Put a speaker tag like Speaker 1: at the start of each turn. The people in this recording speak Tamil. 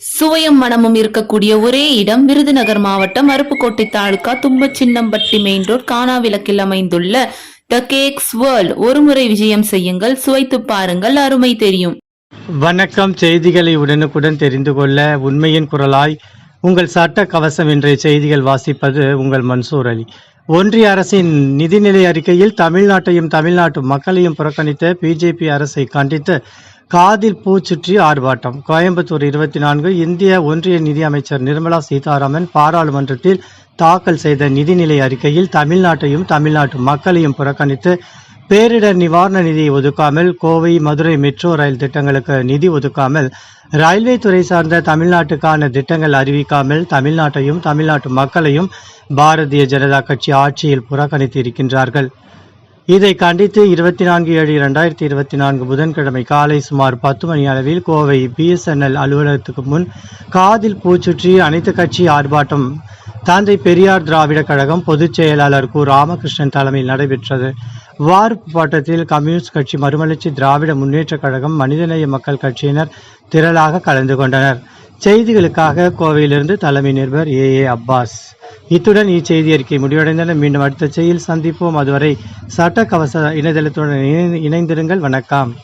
Speaker 1: சுவையும் மனமும் இருக்கக்கூடிய ஒரே இடம் விருதுநகர் மாவட்டம் அருப்புக்கோட்டை தாலுகா தும்பச்சின்னம்பட்டி மெயின் ரோட் காணாவிளக்கில் அமைந்துள்ள த கேக்ஸ் வேர்ல்ட் ஒருமுறை விஜயம் செய்யுங்கள் சுவைத்து பாருங்கள் அருமை தெரியும்.
Speaker 2: வணக்கம். செய்திகளை உடனுக்குடன் தெரிந்து கொள்ள உண்மையின் குரலாய் உங்கள் சட்ட கவசம் இன்றைய செய்திகள் வாசிப்பது உங்கள் மன்சூர் அலி. ஒன்றிய அரசின் நிதிநிலை அறிக்கையில் தமிழ்நாட்டையும் தமிழ்நாட்டு மக்களையும் புறக்கணித்த பிஜேபி அரசை கண்டித்து காதில் பூச்சுற்றி ஆர்ப்பாட்டம். கோயம்புத்தூர் இருபத்தி நான்கு இந்திய ஒன்றிய நிதி அமைச்சர் நிர்மலா சீதாராமன் பாராளுமன்றத்தில் தாக்கல் செய்த நிதிநிலை அறிக்கையில் தமிழ்நாட்டையும் தமிழ்நாட்டு மக்களையும் புறக்கணித்து பேரிடர் நிவாரண நிதியை ஒதுக்காமல் கோவை மதுரை மெட்ரோ ரயில் திட்டங்களுக்கு நிதி ஒதுக்காமல் ரயில்வே துறை சார்ந்த தமிழ்நாட்டுக்கான திட்டங்கள் அறிவிக்காமல் தமிழ்நாட்டையும் தமிழ்நாட்டு மக்களையும் பாரதிய ஜனதா கட்சி ஆட்சியில் புறக்கணித்து இருக்கின்றார்கள். இதை கண்டித்து இருபத்தி நான்கு ஏழு இரண்டாயிரத்தி இருபத்தி நான்கு புதன்கிழமை காலை சுமார் பத்து மணி அளவில் கோவை பிஎஸ்என்எல் அலுவலகத்துக்கு முன் காதில் பூச்சுற்றி அனைத்து கட்சி ஆர்ப்பாட்டம். தந்தை பெரியார் திராவிட கழகம் பொதுச் செயலாளர் கு ராமகிருஷ்ணன் தலைமையில் நடைபெற்றது. வார்ப்பாட்டத்தில் கம்யூனிஸ்ட் கட்சி மறுமலர்ச்சி திராவிட முன்னேற்றக் கழகம் மனிதநேய மக்கள் கட்சியினர் திரளாக கலந்து கொண்டனர். செய்திகளுக்காக கோவையிலிருந்து தலைமை நிருபர் ஏ. ஏ. அப்பாஸ். இத்துடன் இச்செய்தி அறிக்கை முடிவடைந்தன. மீண்டும் அடுத்த செய்தியில் சந்திப்போம். அதுவரை சட்ட கவச இணையதளத்துடன் இணை- இணைந்திருங்கள். வணக்கம்.